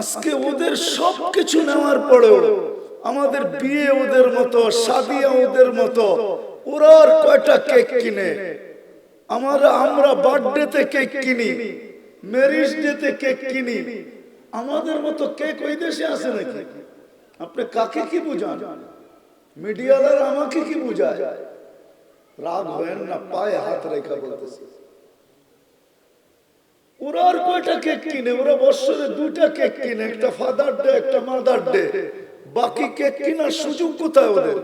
আজকে ওদের সব কিছু নেওয়ার পরেও আমাদের বিয়ে ওদের মতো, সাদিয়া ওদের মতো, ওরা আর কয়টা কেক কিনে? আমরা আমরা বার্থডেতে কেক কিনি ম্যারিজ ডেতে কেক কিনি। আমাদের মতো কেক ওই দেশে আছে নাকি? আপনি কাকে কি বুঝান? মিডিয়ালার আমাকে কি বুঝায়? রাগ হয়েন না, পায়ে হাত রেখা বলতেছে। ওরা আর কয়টা কেক কিনে? ওরা বছরে দুইটা কেক কিনে, একটা ফাদার ডে একটা মাদার ডে বাকি কেক কেনার সুযোগ কোথায় ওদের?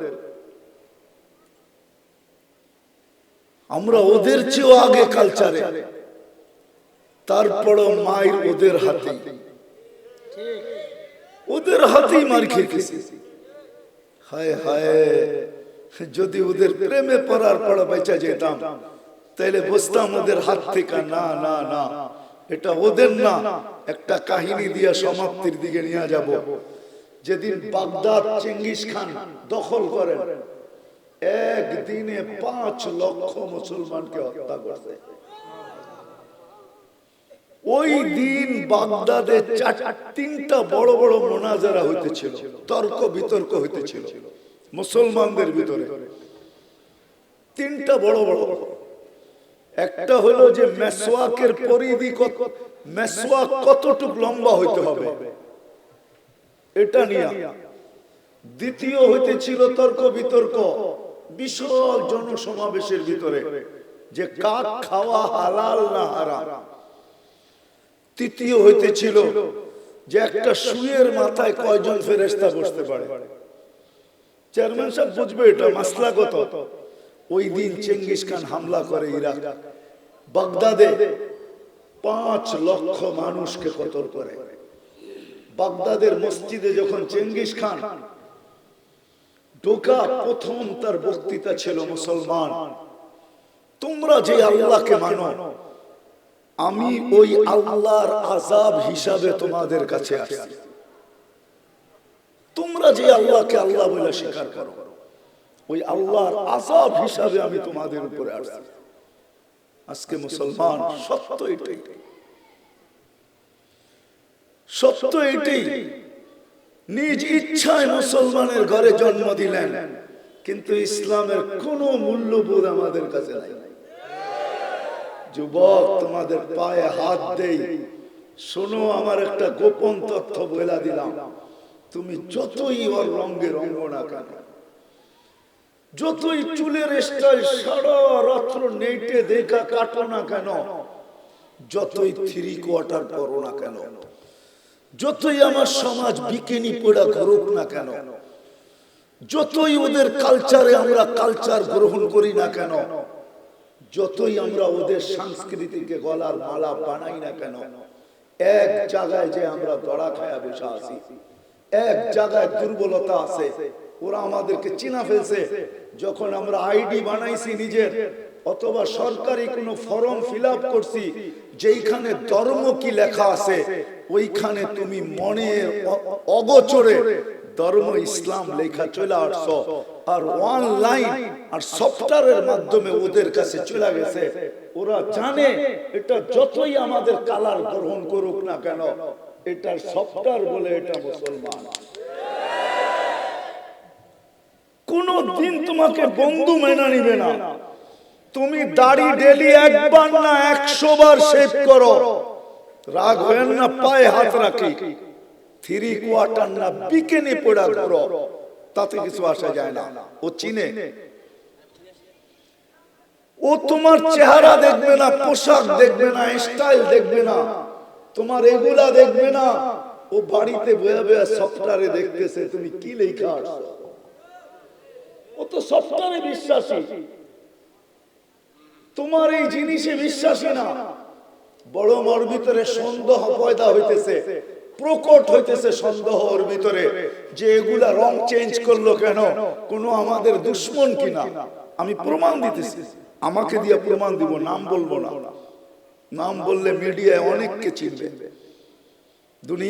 আমরা ওদের চেয়েও আগে কালচারে তারপরও মায়ের ওদের হাতে ওদের হাতেই মার খেয়েছি। হায় হায়, যদি ওদের প্রেমে পড়ার পড়া বেঁচে যেতাম, তাইলে বুঝতাম ওদের হাত থেকে না না না। এটা ওদের না। একটা কাহিনী দিয়ে সমাপ্তির দিকে নিয়ে যাব। যেদিন বাগদাদ চেঙ্গিস খান দখল করেন একদিনে পাঁচ লক্ষ মুসলমানকে হত্যা করছে। ওই দিন বাগদাদে তিনটা বড় বড় মোনাজারা হইতেছিল। তর্ক বিতর্ক হইতেছিল। মুসলমানদের ভিতরে। তিনটা বড় বড় একটা হলো যে মেসওয়াকের পরিধি কত মেসওয়াক কতটুক লম্বা হইতে হবে? এটা নিয়ে। দ্বিতীয় হইতেছিল তর্ক বিতর্ক, বিশাল জনসমাবেশের ভিতরে, যে কাক খাওয়া হালাল না হারাম। তৃতীয় হইতেছিল যে একটা সুয়ের মাথায় কয়জন ফেরেস্তা বসতে পারে। চেয়ারম্যান সাহেব বুঝবে এটা, মাসলাগত। ওই দিন চেঙ্গিস খান হামলা করে ইরাক। বাগদাদে পাঁচ লক্ষ মানুষকে কতল করে। বাগদাদের মসজিদে যখন চেঙ্গিস খান ঢোকা, প্রথম তার বক্তৃতা ছিল মুসলমান। তোমরা যে আল্লাহকে মানো, আমি ওই আল্লাহর আজাব হিসাবে তোমাদের কাছে আসছি। তোমরা যে আল্লাহকে আল্লাহ বলে স্বীকার করো। ওই আল্লাহর আজাব হিসাবে আমি তোমাদের উপরে আসছি। আজকে মুসলমান সত্য এটাই। সত্য এটাই। নিজ ইচ্ছায় মুসলমানের ঘরে জন্ম দিলেন, কিন্তু ইসলামের কোনো মূল্যবোধ আমাদের কাছে নাই। যুবক, তোমাদের পায়ে হাত দেই। শোনো, আমার একটা গোপন তথ্য বলে দিলাম। তুমি যতই ওর রঙে রঙ না কেন যতই চুলের স্টাইল সারা রাত্র নেটে দেখা কাটো না কেন, যতই থ্রি কোয়ার্টার করো না কেন, যতই আমার সমাজ বিকেনি পড়া করুক না কেন, যতই ওদের কালচারে আমরা কালচার গ্রহণ করি না কেন, যতই আমরা ওদের সংস্কৃতিকে গলার মালা বানাই না কেন, এক জায়গায় যে আমরা দড়া খায়া বসে আছি, এক জায়গায় দুর্বলতা আছে ওরা আমাদেরকে চিনা ফেলছে। যখন আমরা আইডি বানাইছি নিজের, অথবা সরকারি কোনো ফর্ম ফিল করছি, যেইখানে ধর্ম কি লেখা আছে, ওইখানে তুমি মনের অ- অগোচরে ধর্ম ইসলাম লেখা চলে আসছো। আর অনলাইন আর সফটওয়্যারের মাধ্যমে ওদের কাছে চলে গেছে। ওরা জানে এটা যতই আমাদের কালার গ্রহণ করুক না কেন, এটার সফটওয়্যার বলে এটা মুসলমান। কোন দিন তোমাকে বন্ধু মেনে নিবে না। তুমি দাড়ি ডেলি একবার না একশো বার শেভ করো। রাগ হয়েন না পায়ে হাত রাখি। থ্রি কোয়ার্টার না বিকেনি পড়া করো। তাতে কিছু আসা যায় না। ও চিনে। ও তোমার চেহারা দেখবে না পোশাক দেখবে না স্টাইল দেখবে না। তোমার এগুলা দেখবে না। ও বাড়িতে বয়ে বয়ে সফটওয়্যারে দেখতেছে তুমি কি লেখা আসছো ও তো সফটওয়্যারে বিশ্বাসী। তোমার এই জিনিসে বিশ্বাসী না। বড় মর ভিতরে সন্দেহ পয়দা হইতেছে, প্রকট হইতেছে সন্দেহ ওর ভিতরে যে এগুলা রং চেঞ্জ করল কেন, কোনো আমাদের দুশ্মন কিনা। আমি প্রমাণ দিতেছি। আমাকে দিয়ে প্রমাণ দিব, নাম বলব না। নাম বললে মিডিয়ায় অনেককে চিনবে। দুনিয়া